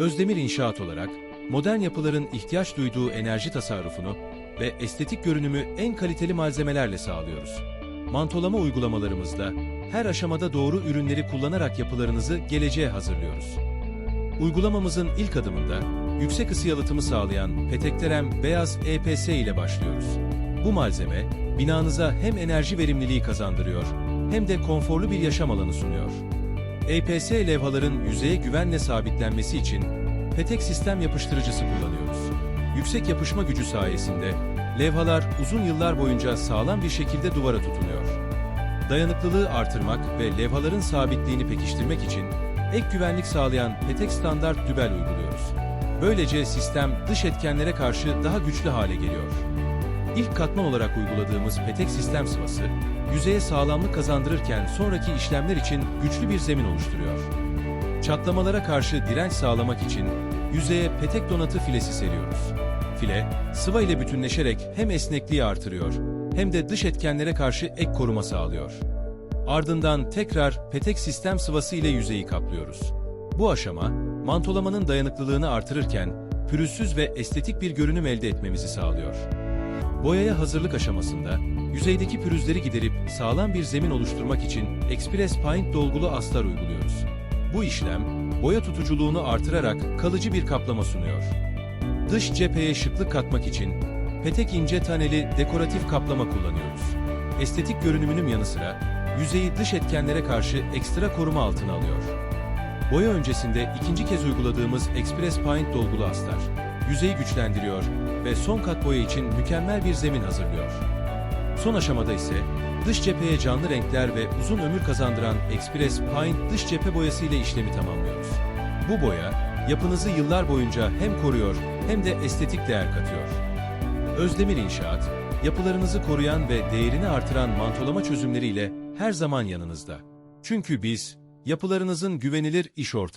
Özdemir İnşaat olarak modern yapıların ihtiyaç duyduğu enerji tasarrufunu ve estetik görünümü en kaliteli malzemelerle sağlıyoruz. Mantolama uygulamalarımızda her aşamada doğru ürünleri kullanarak yapılarınızı geleceğe hazırlıyoruz. Uygulamamızın ilk adımında yüksek ısı yalıtımı sağlayan Petekterem Beyaz EPS ile başlıyoruz. Bu malzeme binanıza hem enerji verimliliği kazandırıyor hem de konforlu bir yaşam alanı sunuyor. EPS levhaların yüzeye güvenle sabitlenmesi için petek sistem yapıştırıcısı kullanıyoruz. Yüksek yapışma gücü sayesinde levhalar uzun yıllar boyunca sağlam bir şekilde duvara tutunuyor. Dayanıklılığı artırmak ve levhaların sabitliğini pekiştirmek için ek güvenlik sağlayan petek standart dübel uyguluyoruz. Böylece sistem dış etkenlere karşı daha güçlü hale geliyor. İlk katman olarak uyguladığımız petek sistem sıvası, yüzeye sağlamlık kazandırırken sonraki işlemler için güçlü bir zemin oluşturuyor. Çatlamalara karşı direnç sağlamak için yüzeye petek donatı filesi seriyoruz. File, sıva ile bütünleşerek hem esnekliği artırıyor hem de dış etkenlere karşı ek koruma sağlıyor. Ardından tekrar petek sistem sıvası ile yüzeyi kaplıyoruz. Bu aşama, mantolamanın dayanıklılığını artırırken pürüzsüz ve estetik bir görünüm elde etmemizi sağlıyor. Boyaya hazırlık aşamasında, yüzeydeki pürüzleri giderip sağlam bir zemin oluşturmak için Express Paint dolgulu astar uyguluyoruz. Bu işlem, boya tutuculuğunu artırarak kalıcı bir kaplama sunuyor. Dış cepheye şıklık katmak için petek ince taneli dekoratif kaplama kullanıyoruz. Estetik görünümünün yanı sıra yüzeyi dış etkenlere karşı ekstra koruma altına alıyor. Boya öncesinde ikinci kez uyguladığımız Express Paint dolgulu astar, yüzeyi güçlendiriyor ve son kat boya için mükemmel bir zemin hazırlıyor. Son aşamada ise dış cepheye canlı renkler ve uzun ömür kazandıran Express Paint dış cephe boyası ile işlemi tamamlıyoruz. Bu boya, yapınızı yıllar boyunca hem koruyor hem de estetik değer katıyor. Özdemir İnşaat, yapılarınızı koruyan ve değerini artıran mantolama çözümleriyle her zaman yanınızda. Çünkü biz, yapılarınızın güvenilir iş ortağı